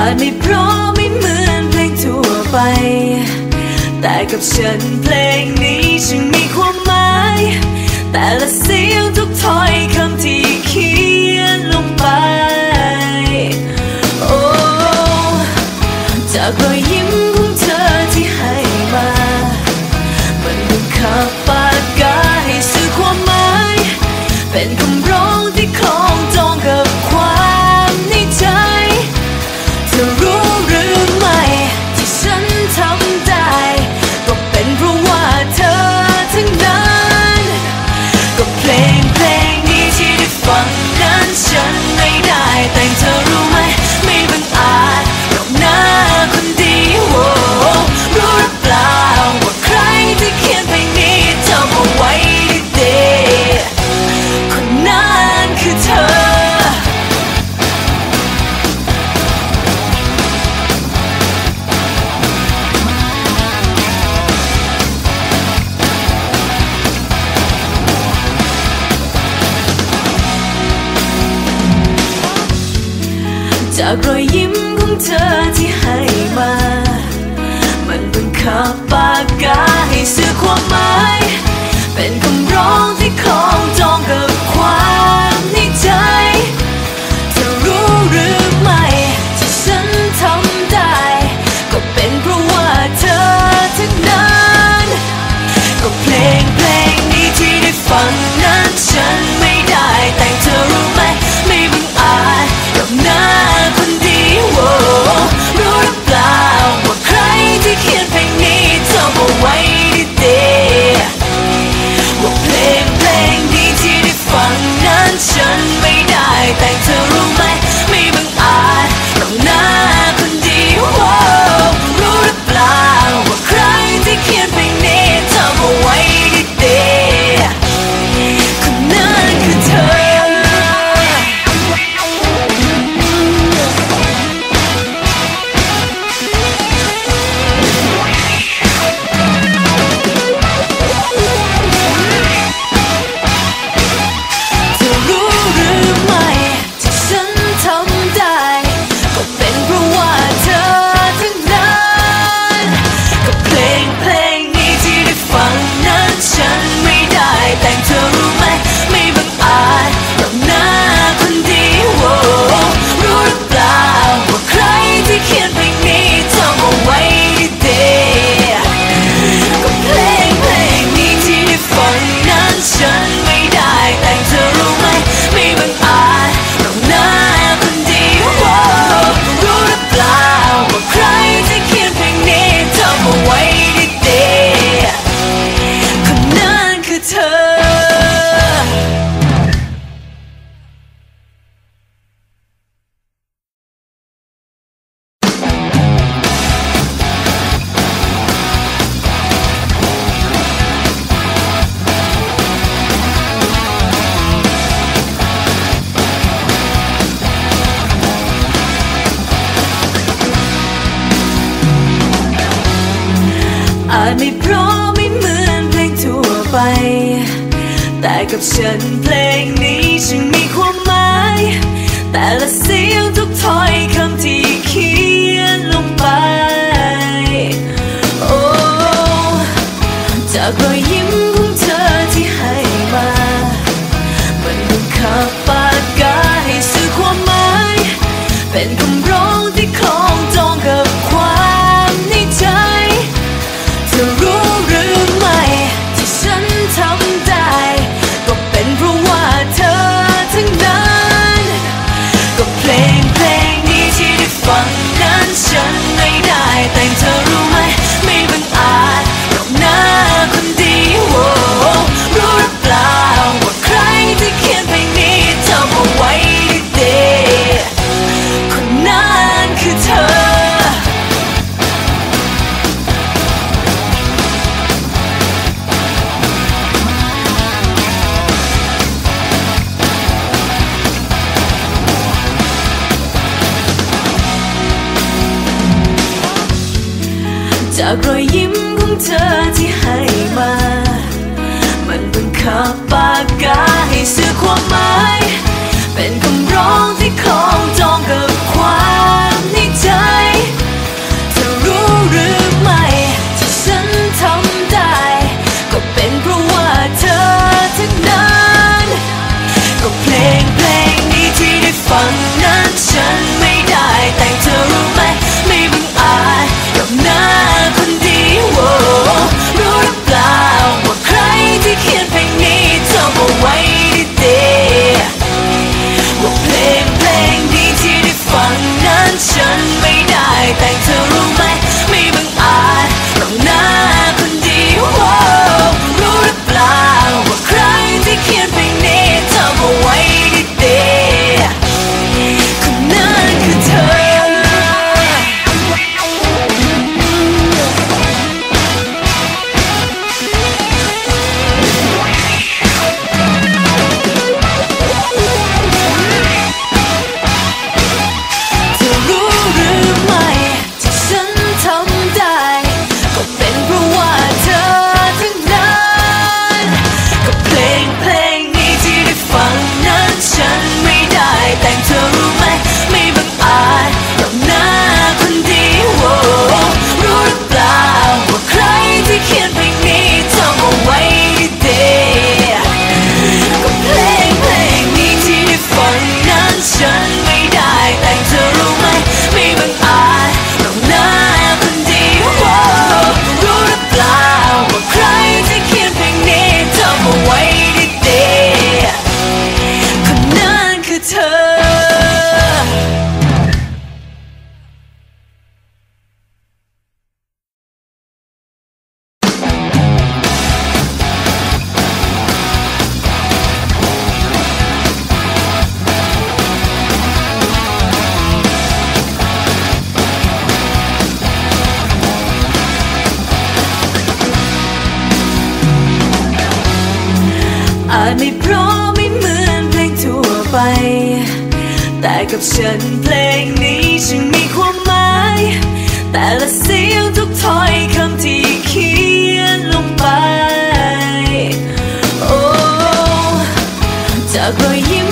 อาจไม่เพราะไม่เหมือนเพลงทั่วไป แต่กับฉันเพลงนี้จึงมีความหมาย แต่ละเสียงทุกถ้อยค จากรอยยิ้มของเธอที่ให้มา มันบังคับปากกาให้สื่อความหมาย back to room, me จไม่เพราะไม่เหมือนเพลงทั่วไป แต่กับฉันเพลงนี้ฉันมีความหมาย แต่ละเสียงทุกถ้อยคำที่ จากรอยยิ้มของเธอที่ให้มา มันบังคับปากกาให้ซื้อความหมา อาจไม่เพราะไม่เหมือนเพลงทั่วไป แต่กับฉันเพลงนี้ฉันมีความหมาย แต่ละเสียงทุกถ้อยคำที่เขียนลงไป โอ้จากรอยยิ้ม